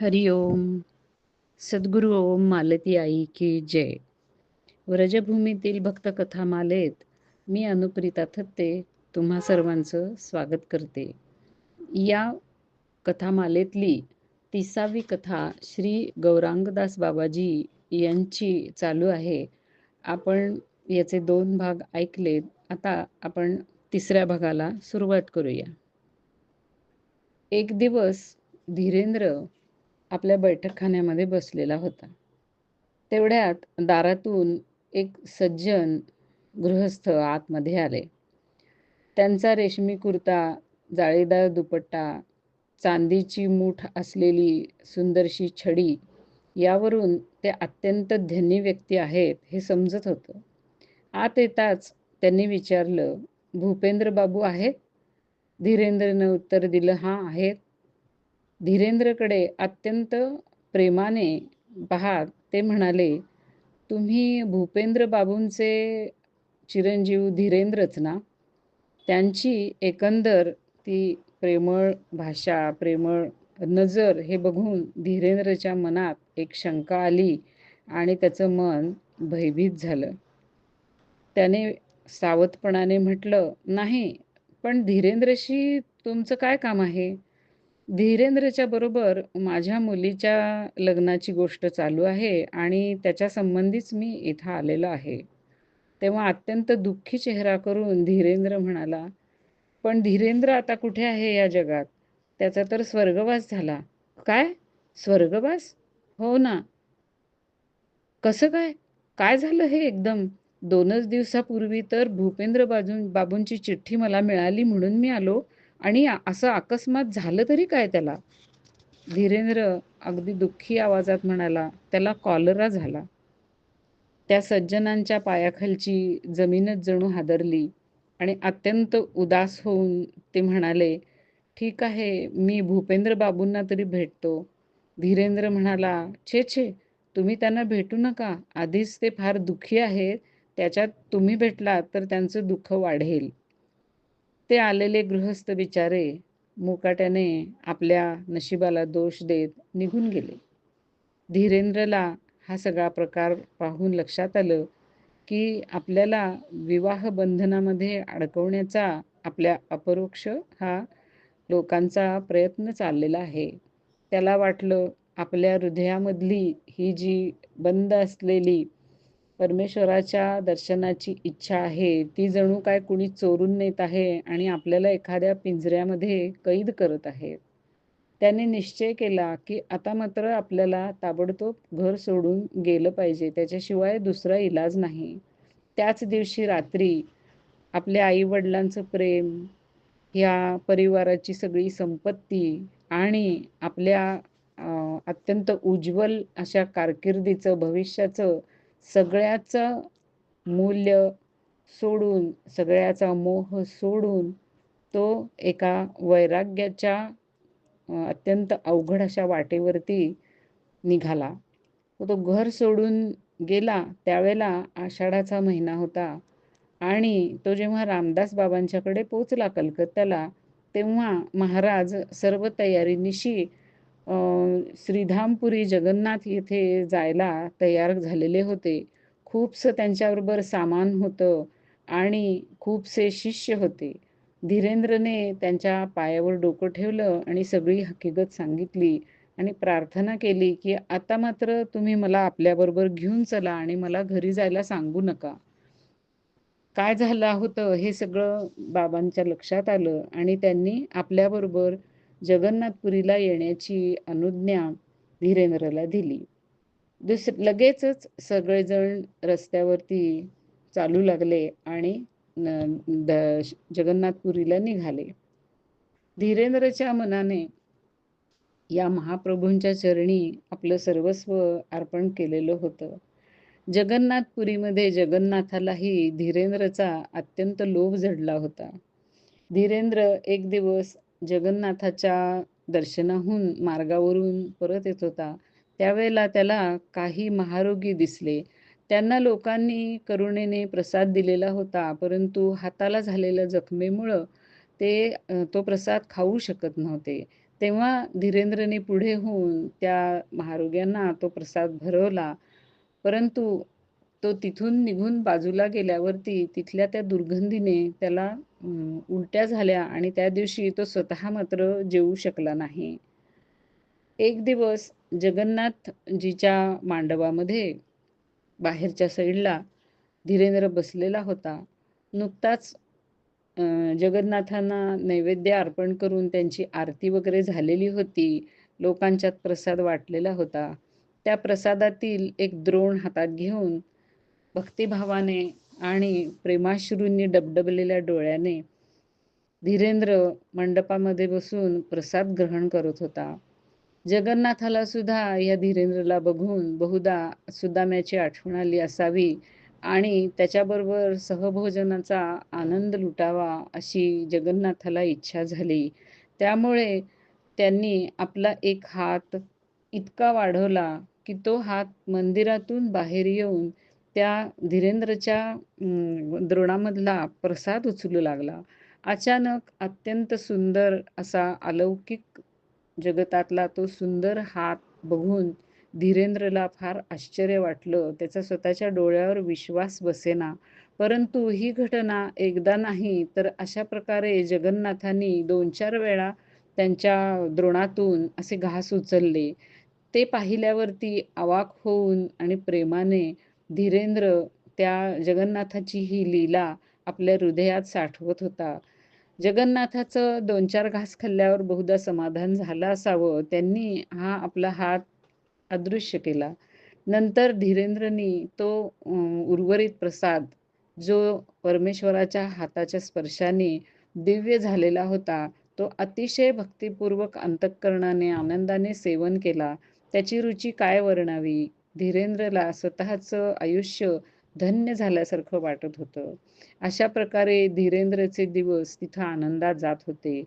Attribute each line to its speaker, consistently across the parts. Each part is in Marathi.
Speaker 1: हरि ओम सद्गुरु ओम मालती आई की जय. व्रजभूमीतील भक्त मालेत मी अनुप्रिता थत्ते तुम्हा सर्वांचं स्वागत करते. या कथामालेतली तिसावी कथा श्री गौरांगदास बाबाजी यांची चालू आहे. आपण याचे दोन भाग ऐकलेत आता आपण तिसऱ्या भागाला सुरुवात करूया. एक दिवस धीरेंद्र आपल्या बैठकखान्यामध्ये बसलेला होता. तेवढ्यात दारातून एक सज्जन गृहस्थ आतमध्ये आले. त्यांचा रेशमी कुर्ता जाळीदार दुपट्टा चांदीची मूठ असलेली सुंदरशी छडी यावरून ते अत्यंत धनी व्यक्ती आहेत हे समजत होतं. आत येताच त्यांनी विचारलं भूपेंद्र बाबू आहेत? धीरेंद्रनं उत्तर दिलं हां आहेत. धीरेंद्रकडे अत्यंत प्रेमाने पाहात ते म्हणाले तुम्ही भूपेंद्र बाबूंचे चिरंजीव धीरेंद्रच ना? त्यांची एकंदर ती प्रेमळ भाषा प्रेमळ नजर हे बघून धीरेंद्रच्या मनात एक शंका आली आणि त्याचं मन भयभीत झालं. त्याने सावधपणाने म्हटलं नाही पण धीरेंद्रशी तुमचं काय काम आहे? धीरेंद्रच्या बरोबर माझ्या मुलीच्या लग्नाची गोष्ट चालू आहे आणि त्याच्या संबंधीच मी इथं आलेलो आहे. तेव्हा अत्यंत दुःखी चेहरा करून धीरेंद्र म्हणाला पण धीरेंद्र आता कुठे आहे या जगात? त्याचा तर स्वर्गवास झाला. काय? स्वर्गवास? हो ना. कसं काय? काय झालं हे एकदम? दोनच दिवसापूर्वी तर भूपेंद्र बाजू बाबूंची चिठ्ठी मला मिळाली म्हणून मी आलो. आणि असं अकस्मात झालं तरी काय त्याला? धीरेंद्र अगदी दुःखी आवाजात म्हणाला त्याला कॉलरा झाला. त्या सज्जनांच्या पायाखालची जमीनच जणू हादरली आणि अत्यंत उदास होऊन ते म्हणाले ठीक आहे मी भूपेंद्र बाबूंना तरी भेटतो. धीरेंद्र म्हणाला छे छे तुम्ही त्यांना भेटू नका. आधीच ते फार दुःखी आहेत. त्याच्यात तुम्ही भेटलात तर त्यांचं दुःख वाढेल. ते आलेले गृहस्थ बिचारे मुकाट्याने आपल्या नशिबाला दोष देत निघून गेले. धीरेंद्रला हा सगळा प्रकार पाहून लक्षात आलं की आपल्याला विवाह बंधनामध्ये अडकवण्याचा आपल्या अपरोक्ष हा लोकांचा प्रयत्न चाललेला आहे. त्याला वाटलं आपल्या हृदयामधली ही जी बंद असलेली परमेश्वराच्या दर्शनाची इच्छा आहे. ती जणू काय कुणी चोरून नेत आहे आणि आपल्याला एखाद्या पिंजऱ्यामध्ये कैद करत आहे. त्याने निश्चय केला की आता मात्र आपल्याला ताबडतोब घर सोडून गेलं पाहिजे. त्याच्याशिवाय दुसरा इलाज नाही. त्याच दिवशी रात्री आपल्या आईवडिलांचं प्रेम ह्या परिवाराची सगळी संपत्ती आणि आपल्या अत्यंत उज्ज्वल अशा कारकिर्दीचं भविष्याचं सगळ्याचं मूल्य सोडून सगळ्याचा मोह सोडून तो एका वैराग्याच्या अत्यंत अवघड अशा वाटेवरती निघाला. तो घर सोडून गेला. त्यावेळेला आषाढाचा महिना होता आणि तो जेव्हा रामदास बाबांच्याकडे पोचला कलकत्त्याला तेव्हा महाराज सर्व तयारीनिशी श्रीधामपुरी जगन्नाथ येथे जायला तयार झालेले होते. खूपसं त्यांच्याबरोबर सामान होतं आणि खूपसे शिष्य होते. धीरेंद्रने त्यांच्या पायावर डोकं ठेवलं आणि सगळी हकीकत सांगितली आणि प्रार्थना केली की आता मात्र तुम्ही मला आपल्याबरोबर घेऊन चला आणि मला घरी जायला सांगू नका. काय झालं होतं हे सगळं बाबांच्या लक्षात आलं आणि त्यांनी आपल्याबरोबर जगन्नाथपुरीला येण्याची अनुज्ञा धीरेंद्रला दिली. दुस लगेचच सगळेजण रस्त्यावरती चालू लागले आणि जगन्नाथपुरीला निघाले. धीरेंद्रच्या मनाने या महाप्रभूंच्या चरणी आपलं सर्वस्व अर्पण केलेलं होतं. जगन्नाथपुरीमध्ये जगन्नाथालाही धीरेंद्रचा अत्यंत लोभ जडला होता. धीरेंद्र एक दिवस जगन्नाथाच्या दर्शनाहून मार्गावरून परत येत होता. त्यावेळेला त्याला काही महारोगी दिसले. त्यांना लोकांनी करुणेने प्रसाद दिलेला होता परंतु हाताला झालेल्या जखमेमुळं ते तो प्रसाद खाऊ शकत नव्हते. तेव्हा धीरेंद्रने पुढे होऊन त्या महारोग्यांना तो प्रसाद भरवला. परंतु तो तिथून निघून बाजूला गेल्यावरती तिथल्या त्या दुर्गंधीने त्याला उलट्या झाल्या आणि त्या दिवशी तो स्वतः मात्र जेवू शकला नाही. एक दिवस जगन्नाथजीच्या मांडवामध्ये बाहेरच्या साईडला धीरेंद्र बसलेला होता. नुकताच जगन्नाथांना नैवेद्य अर्पण करून त्यांची आरती वगैरे झालेली होती. लोकांच्यात प्रसाद वाटलेला होता. त्या प्रसादातील एक द्रोण हातात घेऊन भक्तिभावाने आणि प्रेमाश्रूंनी डबडबलेल्या डोळ्याने धीरेंद्र मंडपामध्ये बसून प्रसाद ग्रहण करत होता. जगन्नाथाला सुद्धा या धीरेंद्रला बघून बहुधा सुदाम्याची आठवण आली असावी आणि त्याच्याबरोबर सहभोजनाचा आनंद लुटावा अशी जगन्नाथाला इच्छा झाली. त्यामुळे त्यांनी आपला एक हात इतका वाढवला की तो हात मंदिरातून बाहेर येऊन त्या धीरेंद्रच्या द्रोणामधला प्रसाद उचलू लागला. अचानक अत्यंत सुंदर असा अलौकिक जगतातला तो सुंदर हात बघून धीरेंद्रला फार आश्चर्य वाटलं. त्याचा स्वतःच्या डोळ्यावर विश्वास बसेना. परंतु ही घटना एकदा नाही तर अशा प्रकारे जगन्नाथांनी दोन चार वेळा त्यांच्या द्रोणातून असे घास उचलले. ते पाहिल्यावरती अवाक होऊन आणि प्रेमाने धीरेंद्र त्या जगन्नाथाची ही लीला आपल्या हृदयात साठवत होता. जगन्नाथाचं दोन चार घास खाल्ल्यावर बहुधा समाधान झालं असावं. त्यांनी हा आपला हात अदृश्य केला. नंतर धीरेंद्रनी तो उर्वरित प्रसाद जो परमेश्वराच्या हाताच्या स्पर्शाने दिव्य झालेला होता तो अतिशय भक्तिपूर्वक अंतःकरणाने आनंदाने सेवन केला. त्याची रुची काय वर्णावी? धीरेंद्रला स्वतःचं आयुष्य धन्य झाल्यासारखं वाटत होतं. अशा प्रकारे धीरेंद्रचे दिवस तिथं आनंदात जात होते.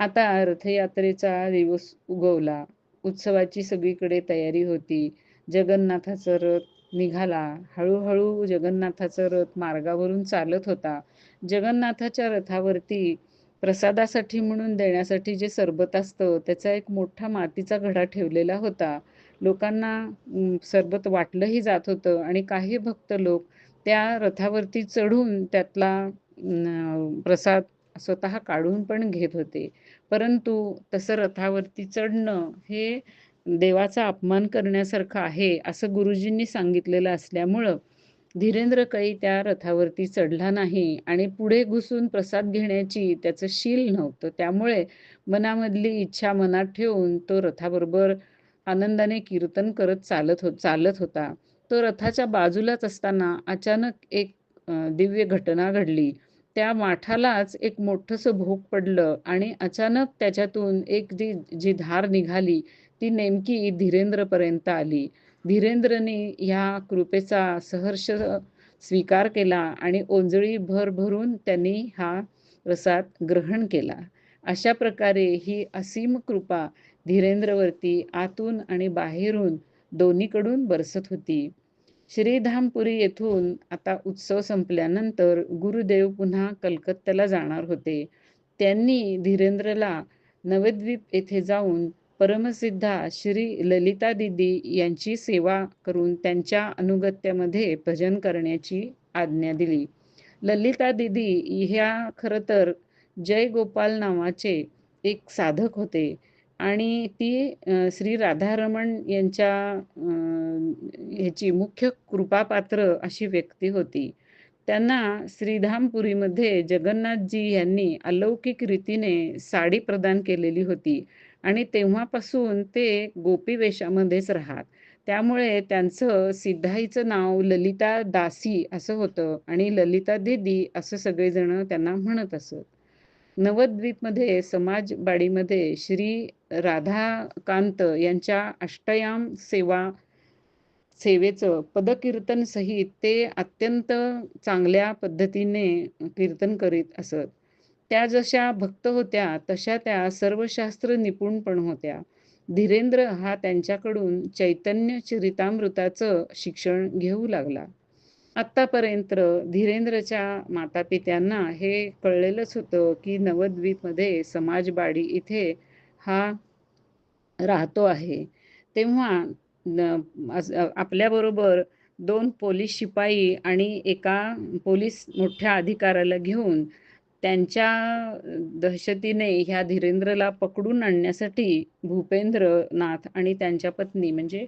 Speaker 1: आता रथयात्रेचा दिवस उगवला. उत्सवाची सगळीकडे तयारी होती. जगन्नाथाचा रथ निघाला. हळूहळू जगन्नाथाचा रथ मार्गावरून चालत होता. जगन्नाथाच्या रथावरती प्रसादासाठी म्हणून देण्यासाठी जे सरबत असतं त्याचा एक मोठा मातीचा घडा ठेवलेला होता. लोकांना सरबत वाटलंही जात होतं आणि काही भक्त लोक त्या रथावरती चढून त्यातला प्रसाद स्वतः काढून पण घेत होते. परंतु तसं रथावरती चढणं हे देवाचा अपमान करण्यासारखं आहे असं गुरुजींनी सांगितलेलं असल्यामुळं धीरेंद्र काही त्या रथावरती चढला नाही आणि पुढे घुसून प्रसाद घेण्याची त्याचं शील नव्हतं. त्यामुळे मनामधली इच्छा मनात ठेवून तो रथाबरोबर आनंदाने कीर्तन करत चालत हो चालत होता. तो रथाच्या बाजूलाच असताना अचानक एक दिव्य घटना घडली. त्या माठालाच एक मोठंसं भोग पडलं आणि अचानक त्याच्यातून एक जी जी धार निघाली ती नेमकी धीरेंद्रपर्यंत आली. धीरेंद्रने ह्या कृपेचा सहर्ष स्वीकार केला आणि ओंजळी भर भरून त्यांनी हा प्रसाद ग्रहण केला. अशा प्रकारे ही असीम कृपा धीरेंद्रवरती आतून आणि बाहेरून दोन्हीकडून बरसत होती. श्रीधामपुरी येथून आता उत्सव संपल्यानंतर गुरुदेव पुन्हा कलकत्त्याला जाणार होते. त्यांनी धीरेंद्रला नवद्वीप येथे जाऊन परमसिद्धा श्री ललिता दिदी यांची सेवा करून त्यांच्या अनुगत्यामध्ये भजन करण्याची आज्ञा दिली. ललिता दिदी ह्या खरं तर जय गोपाल नावाचे एक साधक होते. आणि ती श्री राधारमण यांच्या ह्याची मुख्य कृपापात्र अशी व्यक्ती होती. त्यांना श्रीधामपुरीमध्ये जगन्नाथजी यांनी अलौकिक रीतीने साडी प्रदान केलेली होती आणि तेव्हापासून ते गोपी वेशामध्येच राहत. त्यामुळे त्यांचं सिद्धाईचं नाव ललिता दासी असं होतं आणि ललिता दिदी असं सगळेजण त्यांना म्हणत असत. नवद्वीपमध्ये समाजबाडीमध्ये श्री राधाकांत यांच्या अष्टयाम सेवा सेवेचं पदकीर्तन सहित ते अत्यंत चांगल्या पद्धतीने कीर्तन करीत असत. त्या जशा भक्त होत्या तशा त्या सर्वशास्त्र निपुण पण होत्या. धीरेंद्र हा त्यांच्याकडून चैतन्य चरितामृताचं शिक्षण घेऊ लागला. आत्तापर्यंत धीरेंद्रच्या मातापित्यांना हे कळलेलंच होतं की नवद्वीपमध्ये समाजबाडी इथे हा राहतो आहे. तेव्हा आपल्याबरोबर दोन पोलीस शिपाई आणि एका पोलीस मोठ्या अधिकाऱ्याला घेऊन त्यांच्या दहशतीने ह्या धीरेंद्रला पकडून आणण्यासाठी भूपेंद्र नाथ आणि त्यांच्या पत्नी म्हणजे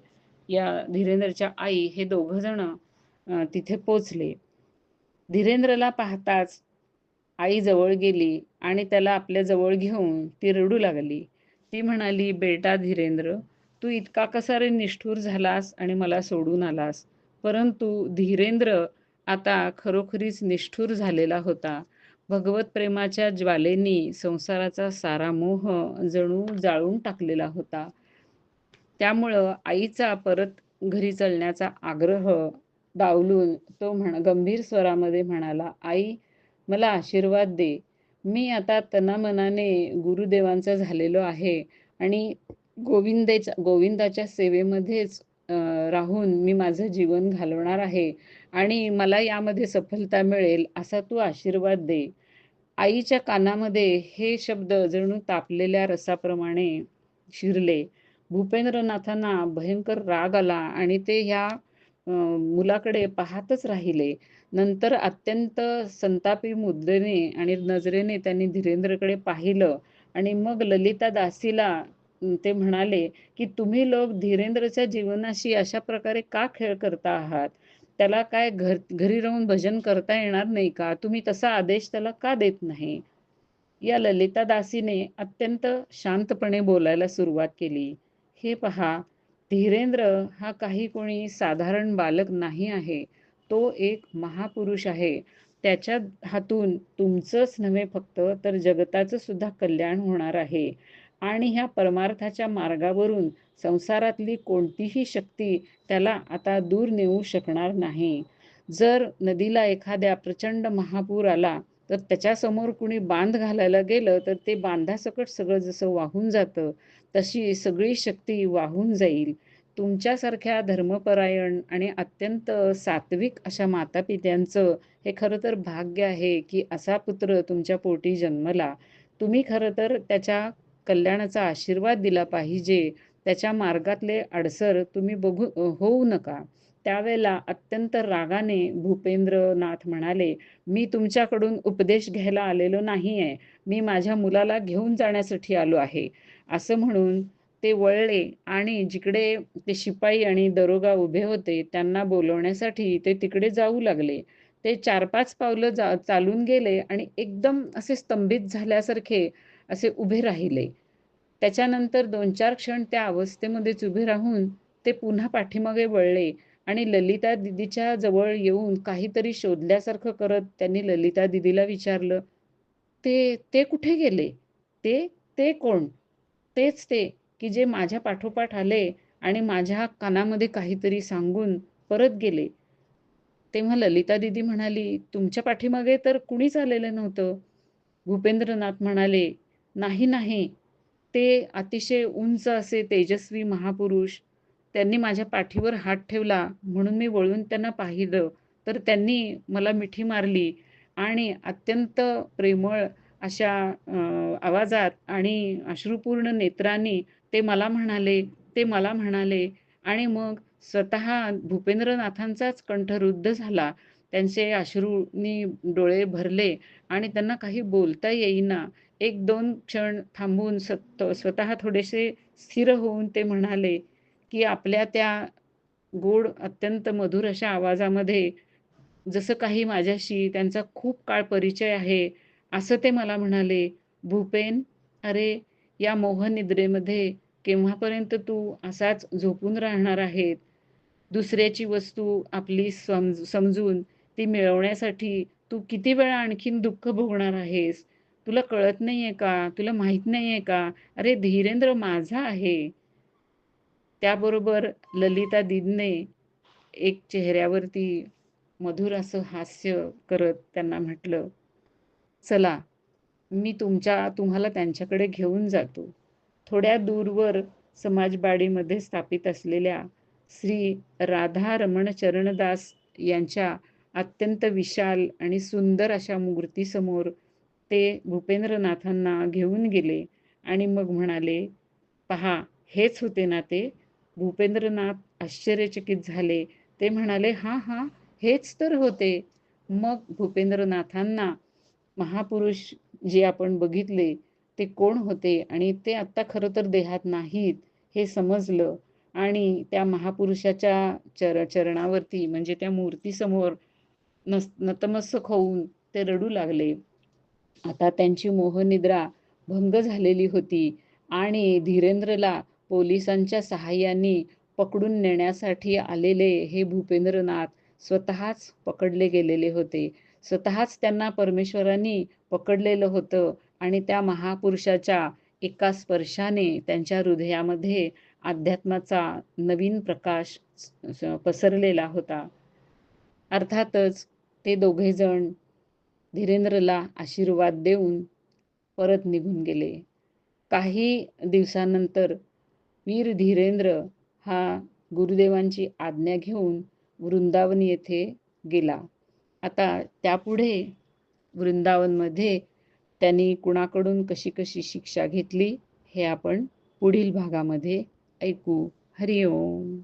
Speaker 1: या धीरेंद्रच्या आई हे दोघंजणं तिथे पोचले. धीरेंद्रला पाहताच आई जवळ गेली आणि त्याला आपल्या जवळ घेऊन ती रडू लागली. ती म्हणाली बेटा धीरेंद्र तू इतका कसा रे निष्ठूर झालास आणि मला सोडून आलास. परंतु धीरेंद्र आता खरोखरीच निष्ठूर झालेला होता. भगवत प्रेमाच्या ज्वालेनी संसाराचा सारा मोह जणू जाळून टाकलेला होता. त्यामुळं आईचा परत घरी चलण्याचा आग्रह डावलून तो म्हण गंभीर स्वरामध्ये म्हणाला आई मला आशीर्वाद दे. मी आता तनामनाने गुरुदेवांचा झालेलो आहे आणि गोविंदेच्या गोविंदाच्या सेवेमध्येच राहून मी माझं जीवन घालवणार आहे आणि मला यामध्ये सफलता मिळेल असा तू आशीर्वाद दे. आईच्या कानामध्ये हे शब्द जणू तापलेल्या रसाप्रमाणे शिरले. भूपेंद्रनाथांना भयंकर राग आला आणि ते ह्या मुलाकडे पाहतच राहिले. नंतर अत्यंत संतापी मुद्रेने आणि नजरेने त्यांनी धीरेंद्रकडे पाहिलं आणि मग ललिता दासीला ते म्हणाले की तुम्ही लोक धीरेंद्रच्या जीवनाशी अशा प्रकारे का खेळ करता आहात? त्याला काय घर घरी राहून भजन करता येणार नाही का? तुम्ही तसा आदेश त्याला का देत नाही? या ललिता दासीने अत्यंत शांतपणे बोलायला सुरुवात केली. हे पहा धीरेंद्र हा काही कोणी साधारण बालक नाही आहे. तो एक महापुरुष आहे. त्याच्या हातून तुमचंच नव्हे फक्त तर जगताचं सुद्धा कल्याण होणार आहे. आणि ह्या परमार्थाच्या मार्गावरून संसारातली कोणतीही शक्ती त्याला आता दूर नेऊ शकणार नाही. जर नदीला एखाद्या प्रचंड महापूर आला तर त्याच्यासमोर कुणी बांध घालायला गेलं तर ते बांधासकट सगळं जसं वाहून जातं तशी सगळी शक्ती वाहून जाईल. तुमच्यासारख्या धर्मपरायण आणि अत्यंत सात्विक अशा मातापित्यांचं हे खरं तर भाग्य आहे की असा पुत्र तुमच्या पोटी जन्मला. तुम्ही खरं तर त्याच्या कल्याणाचा आशीर्वाद दिला पाहिजे. त्याच्या मार्गातले अडसर तुम्ही बघू होऊ नका. त्यावेळेला अत्यंत रागाने भूपेंद्रनाथ म्हणाले मी तुमच्याकडून उपदेश घ्यायला आलेलो नाही आहे मी माझ्या मुलाला घेऊन जाण्यासाठी आलो आहे. असं म्हणून ते वळले आणि जिकडे ते शिपाई आणि दरोगा उभे होते त्यांना बोलवण्यासाठी ते तिकडे जाऊ लागले. ते चार पाच पावलं जा चालून गेले आणि एकदम असे स्तंभित झाल्यासारखे असे उभे राहिले. त्याच्यानंतर दोन चार क्षण त्या अवस्थेमध्येच उभे राहून ते पुन्हा पाठीमागे वळले. आणि ललिता दिदीच्या जवळ येऊन काहीतरी शोधल्यासारखं करत त्यांनी ललिता दिदीला विचारलं ते ते कुठे गेले? ते ते कोण? तेच ते की जे माझ्या पाठोपाठ आले आणि माझ्या कानामध्ये काहीतरी सांगून परत गेले. तेव्हा ललिता दिदी म्हणाली तुमच्या पाठीमागे तर कुणीच आलेलं नव्हतं. भूपेंद्रनाथ म्हणाले नाही नाही. ते अतिशय उंच असे तेजस्वी महापुरुष त्यांनी माझ्या पाठीवर हात ठेवला म्हणून मी वळून त्यांना पाहिलं. तर त्यांनी मला मिठी मारली आणि अत्यंत प्रेमळ अशा आवाजात आणि अश्रुपूर्ण नेत्रांनी ते मला म्हणाले ते मला म्हणाले आणि मग स्वतः भूपेंद्रनाथांचाच कंठ रुद्ध झाला. त्यांचे अश्रूनी डोळे भरले आणि त्यांना काही बोलता येईना. एक दोन क्षण थांबून सत स्वतः थोडेसे स्थिर होऊन ते म्हणाले की आपल्या त्या गोड अत्यंत मधुर अशा आवाजामध्ये जसं काही माझ्याशी त्यांचा खूप काळ परिचय आहे असं ते मला म्हणाले भूपेन अरे या मोहनिद्रेमध्ये केव्हापर्यंत तू असाच झोपून राहणार आहेत? दुसऱ्याची वस्तू आपली समज समजून ती मिळवण्यासाठी तू किती वेळा आणखीन दुःख भोगणार आहेस? तुला कळत नाहीये का? तुला माहीत नाहीये का? अरे धीरेंद्र माझा आहे. त्याबरोबर ललिता दिदने एक चेहऱ्यावरती मधुर असं हास्य करत त्यांना म्हटलं चला मी तुमच्या तुम्हाला त्यांच्याकडे घेऊन जातो. थोड्या दूरवर समाजबाडीमध्ये स्थापित असलेल्या श्री राधा रमण चरणदास यांच्या अत्यंत विशाल आणि सुंदर अशा मूर्तीसमोर ते भूपेंद्रनाथांना घेऊन गेले आणि मग म्हणाले पहा हेच होते ना ते भूपेंद्रनाथ आश्चर्यचकित झाले. ते म्हणाले हा हा हेच तर होते. मग भूपेंद्रनाथांना महापुरुष जे आपण बघितले ते कोण होते आणि ते आत्ता खरं तर देहात नाहीत हे समजलं. आणि त्या महापुरुषाच्या चर चरणावरती म्हणजे त्या मूर्तीसमोर नस नतमस्तक होऊन ते रडू लागले. आता त्यांची मोहनिद्रा भंग झालेली होती आणि धीरेंद्रला पोलिसांच्या सहाय्याने पकडून नेण्यासाठी आलेले हे भूपेंद्रनाथ स्वतःच पकडले गेलेले होते. स्वतःच त्यांना परमेश्वरांनी पकडलेलं होतं आणि त्या महापुरुषाच्या एका स्पर्शाने त्यांच्या हृदयामध्ये अध्यात्माचा नवीन प्रकाश पसरलेला होता. अर्थातच ते दोघेजण धीरेंद्रला आशीर्वाद देऊन परत निघून गेले. काही दिवसानंतर वीर धीरेंद्र हा गुरुदेवांची आज्ञा घेऊन वृंदावन येथे गेला. आता त्यापुढे वृंदावनमध्ये त्यांनी कुणाकडून कशी कशी शिक्षा घेतली हे आपण पुढील भागामध्ये ऐकू. हरिओम.